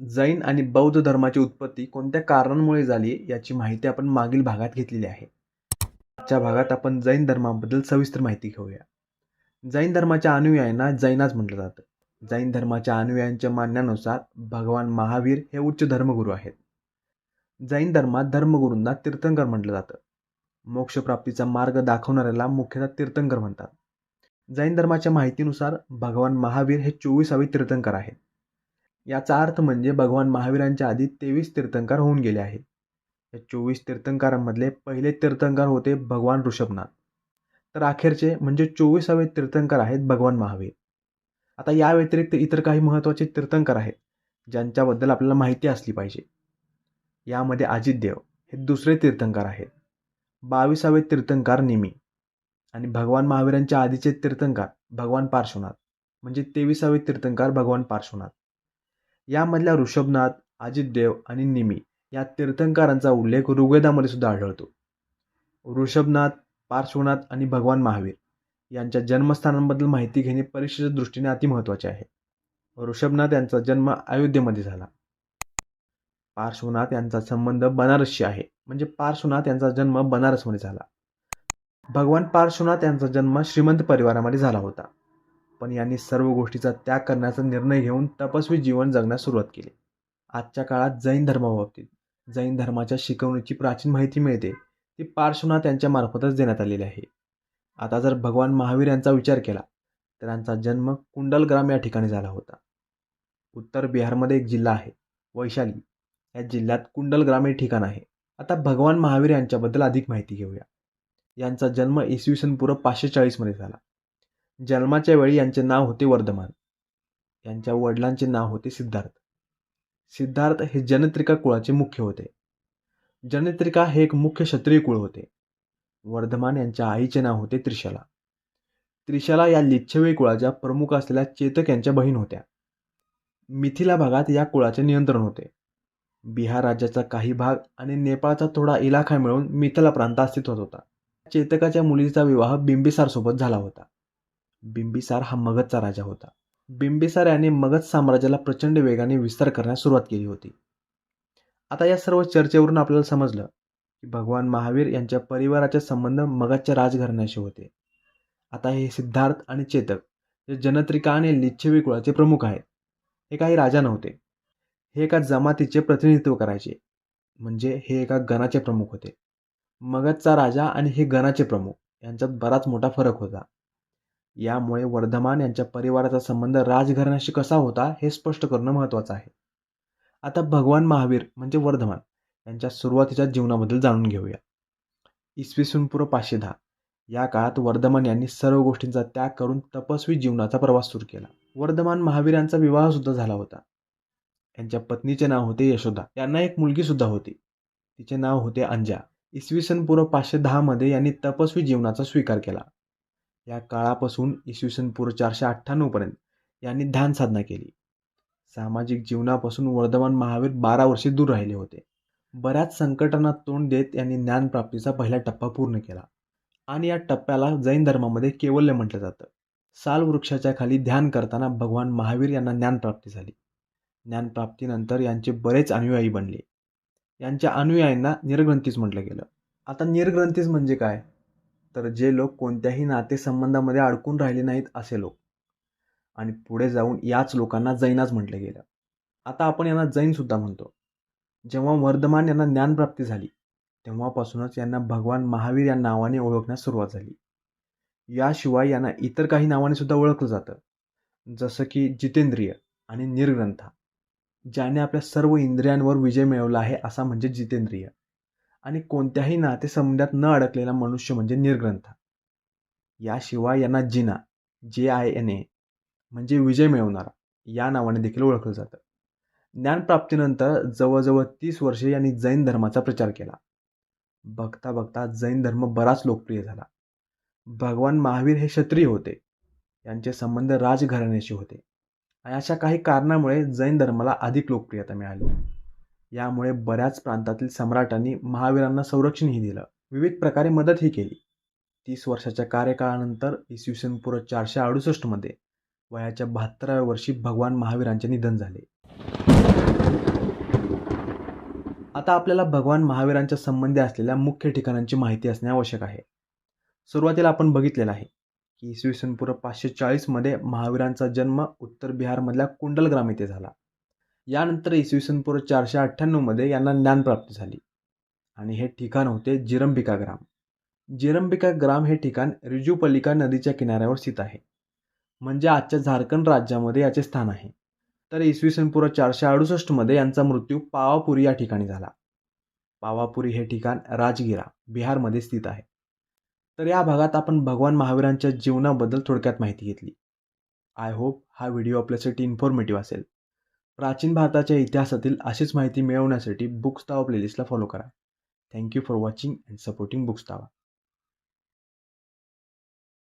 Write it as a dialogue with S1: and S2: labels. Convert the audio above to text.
S1: जैन आणि बौद्ध धर्माची उत्पत्ती कोणत्या कारणांमुळे झाली याची माहिती आपण मागील भागात घेतलेली आहे. आजच्या भागात आपण जैन धर्माबद्दल सविस्तर माहिती घेऊया. जैन धर्माच्या अनुयायांना जैनाच म्हटलं जातं. जैन धर्माच्या अनुयायांच्या मानण्यानुसार भगवान महावीर हे उच्च धर्मगुरू आहेत. जैन धर्मात धर्मगुरूंना तीर्थंकर म्हटलं जातं. मोक्षप्राप्तीचा मार्ग दाखवणाऱ्याला मुख्यतः तीर्थंकर म्हणतात. जैन धर्माच्या माहितीनुसार भगवान महावीर हे चोवीसावे तीर्थंकर आहेत. याचा अर्थ म्हणजे भगवान महावीरांच्या आधी तेवीस तीर्थंकर होऊन गेले आहेत. या चोवीस तीर्थंकरांमधले पहिले तीर्थंकर होते भगवान ऋषभनाथ. तर अखेरचे म्हणजे चोवीसावे तीर्थंकर आहेत भगवान महावीर. आता या व्यतिरिक्त इतर काही महत्त्वाचे तीर्थंकर आहेत ज्यांच्याबद्दल आपल्याला माहिती असली पाहिजे. यामध्ये अजितदेव हे दुसरे तीर्थंकर आहेत. बावीसावे तीर्थंकार निमी आणि भगवान महावीरांच्या आधीचे तीर्थंकार भगवान पार्श्वनाथ. म्हणजे तेविसावे तीर्थंकार भगवान पार्श्वनाथ. यामधल्या ऋषभनाथ अजितदेव आणि निमी या तीर्थंकारांचा उल्लेख ऋग्वेदामध्ये सुद्धा आढळतो. ऋषभनाथ पार्श्वनाथ आणि भगवान महावीर यांच्या जन्मस्थानांबद्दल माहिती घेणे परीक्षेच्या दृष्टीने अतिमहत्त्वाचे आहे. ऋषभनाथ यांचा जन्म अयोध्येमध्ये झाला. पार्श्वनाथ यांचा संबंध बनारसशी आहे. म्हणजे पार्श्वनाथ यांचा जन्म बनारसमध्ये झाला. भगवान पार्श्वनाथ यांचा जन्म श्रीमंत परिवारामध्ये झाला होता. पण यांनी सर्व गोष्टीचा त्याग करण्याचा निर्णय घेऊन तपस्वी जीवन जगण्यास सुरुवात केली. आजच्या काळात जैन धर्माबाबतीत जैन धर्माच्या शिकवणीची प्राचीन माहिती मिळते ती पार्श्वनाथ यांच्या मार्फतच देण्यात आलेली आहे. आता जर भगवान महावीर यांचा विचार केला तर यांचा जन्म कुंडलग्राम या ठिकाणी झाला होता. उत्तर बिहारमध्ये एक जिल्हा आहे वैशाली. या जिल्ह्यात कुंडलग्राम हे ठिकाण आहे. आता भगवान महावीर यांच्याबद्दल अधिक माहिती घेऊया. यांचा जन्म इसवी सन पूर्व पाचशे चाळीसमध्ये झाला. जन्माच्या वेळी यांचे नाव होते वर्धमान. यांच्या वडिलांचे नाव होते सिद्धार्थ. सिद्धार्थ हे जनत्रिका कुळाचे मुख्य होते. जनत्रिका हे एक मुख्य क्षत्रिय कुळ होते. वर्धमान यांच्या आईचे नाव होते त्रिशाला. त्रिशाला या लिच्छवी कुळाच्या प्रमुख असलेल्या चेतक यांच्या बहीण होत्या. मिथिला भागात या कुळाचे नियंत्रण होते. बिहार राज्याचा काही भाग आणि नेपाळचा थोडा इलाखा मिळून मिथिला प्रांत अस्तित्वात होता. चेतकाच्या मुलीचा विवाह बिंबिसारसोबत झाला होता. बिंबिसार हा मगधचा राजा होता. बिंबिसार याने मगध साम्राज्याला प्रचंड वेगाने विस्तार करण्यास सुरुवात केली होती. आता या सर्व चर्चेवरून आपल्याला समजलं की भगवान महावीर यांच्या परिवाराचे संबंध मगधच्या राजघराण्याशी होते. आता हे सिद्धार्थ आणि चेतक जे जनत्रिका आणि लिच्छवी कुळाचे प्रमुख आहेत. हे काही राजा नव्हते. हे एका जमातीचे प्रतिनिधित्व करायचे. म्हणजे हे एका गणाचे प्रमुख होते. मगधचा राजा आणि हे गणाचे प्रमुख यांच्यात बराच मोठा फरक होता. यामुळे वर्धमान यांच्या परिवाराचा संबंध राजघराण्याशी कसा होता हे स्पष्ट करणं महत्त्वाचं आहे. आता भगवान महावीर म्हणजे वर्धमान यांच्या सुरुवातीच्या जीवनाबद्दल जाणून घेऊया. इसवी सन पूर्व पाचशे दहा. या काळात वर्धमान यांनी सर्व गोष्टींचा त्याग करून तपस्वी जीवनाचा प्रवास सुरू केला. वर्धमान महावीर यांचा विवाह सुद्धा झाला होता. यांच्या पत्नीचे नाव होते यशोदा. यांना एक मुलगी सुद्धा होती. तिचे नाव होते अंजा. इसवी सन पूर्व पाचशे दहामध्ये यांनी तपस्वी जीवनाचा स्वीकार केला. या काळापासून इसवी सन पूर्व चारशे अठ्ठ्याण्णवपर्यंत यांनी ध्यान साधना केली. सामाजिक जीवनापासून वर्धमान महावीर बारा वर्षे दूर राहिले होते. बऱ्याच संकटांना तोंड देत यांनी ज्ञानप्राप्तीचा पहिला टप्पा पूर्ण केला. आणि या टप्प्याला जैन धर्मामध्ये केवल्य म्हटलं जातं. साल वृक्षाच्या खाली ध्यान करताना भगवान महावीर यांना ज्ञानप्राप्ती झाली. ज्ञानप्राप्तीनंतर यांचे बरेच अनुयायी बनले. यांच्या अनुयायांना निर्ग्रंथीच म्हटलं गेलं. आता निर्ग्रंथीज म्हणजे काय? तर जे लोक कोणत्याही नातेसंबंधामध्ये अडकून राहिले नाहीत असे लोक. आणि पुढे जाऊन याच लोकांना जैनाच म्हटलं गेलं. आता आपण यांना जैनसुद्धा म्हणतो. जेव्हा वर्धमान यांना ज्ञानप्राप्ती झाली तेव्हापासूनच यांना भगवान महावीर या नावाने ओळखण्यास सुरुवात झाली. याशिवाय यांना इतर काही नावाने सुद्धा ओळखलं जातं. जसं की जितेंद्रिय आणि निर्ग्रंथा ज्याने आपल्या सर्व इंद्रियांवर विजय मिळवला आहे असा म्हणजे जितेंद्रिय. आणि कोणत्याही नातेसंबंधात न अडकलेला मनुष्य म्हणजे निर्ग्रंथ. याशिवाय यांना जिना जे आय एन ए म्हणजे विजय मिळवणारा या नावाने देखील ओळखलं जातं. ज्ञानप्राप्तीनंतर जवळजवळ तीस वर्षे यांनी जैन धर्माचा प्रचार केला. बघता बघता जैन धर्म बराच लोकप्रिय झाला. भगवान महावीर हे क्षत्रिय होते. यांचे संबंध राजघराण्याशी होते. आणि अशा काही कारणामुळे जैन धर्माला अधिक लोकप्रियता मिळाली. यामुळे बऱ्याच प्रांतातील सम्राटांनी महावीरांना संरक्षणही दिलं. विविध प्रकारे मदतही केली. तीस वर्षाच्या कार्यकाळानंतर इसवी सन पूर्व चारशे अडुसष्टमध्ये वयाच्या बहात्तराव्या वर्षी भगवान महावीरांचे निधन झाले. आता आपल्याला भगवान महावीरांच्या संबंधी असलेल्या मुख्य ठिकाणांची माहिती असणे आवश्यक आहे. सुरुवातीला आपण बघितलेलं आहे की इसवी सन पूर्व पाचशे चाळीसमध्ये महावीरांचा जन्म उत्तर बिहारमधल्या कुंडलग्राम येथे झाला. यानंतर इसवी सन पूर्व चारशे अठ्ठ्याण्णवमध्ये यांना ज्ञानप्राप्ती झाली. आणि हे ठिकाण होते जिरंबिका ग्राम. जिरंबिका ग्राम हे ठिकाण रिजुपलिका नदीच्या किनाऱ्यावर स्थित आहे. म्हणजे आजच्या झारखंड राज्यामध्ये याचे स्थान आहे. तर इसवी सन पूर्व चारशे अडुसष्टमध्ये यांचा मृत्यू पावापुरी या ठिकाणी झाला. पावापुरी हे ठिकाण राजगिरा बिहारमध्ये स्थित आहे. तर या भागात आपण भगवान महावीरांच्या जीवनाबद्दल थोडक्यात माहिती घेतली. आय होप हा व्हिडिओ आपल्यासाठी इन्फॉर्मेटिव्ह असेल. प्राचीन भारताच्या इतिहासातील अशीच माहिती मिळवण्यासाठी बुक्स तावा प्लेलिस्टला फॉलो करा. Thank you for watching and supporting books तावा